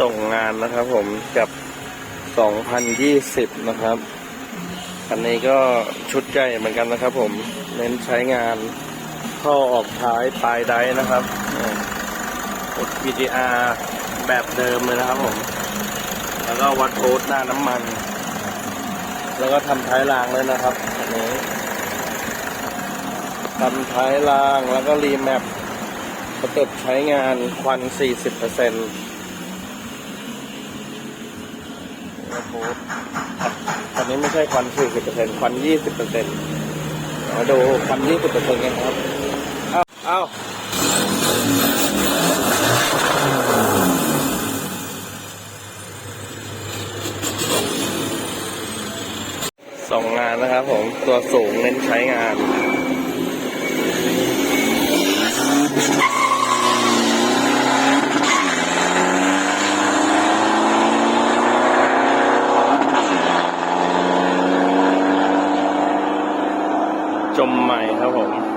ส่งงานนะครับผมกับ 2020 นะครับคันนี้ก็ชุดใหญ่เหมือนกันนะครับผม เน้นใช้งานเข้าออกท้ายปลายได้นะครับอ่า VGR แบบเดิมเลยนะครับผม แล้วก็วัดโพสหน้าน้ำมัน แล้วก็ทำท้ายรางเลยนะครับ อันนี้ทำท้ายรางแล้วก็รีแมปสเต็ปใช้งานควัน 40%เปอร์เซ็นต์อันนี้ไม่ใช่ควัน40%ควัน20%มาดูควัน20%กันครับ เอ้าเอ้าสองงานนะครับผม ตัวสูงเน้นใช้งาน มใหม่ครับผม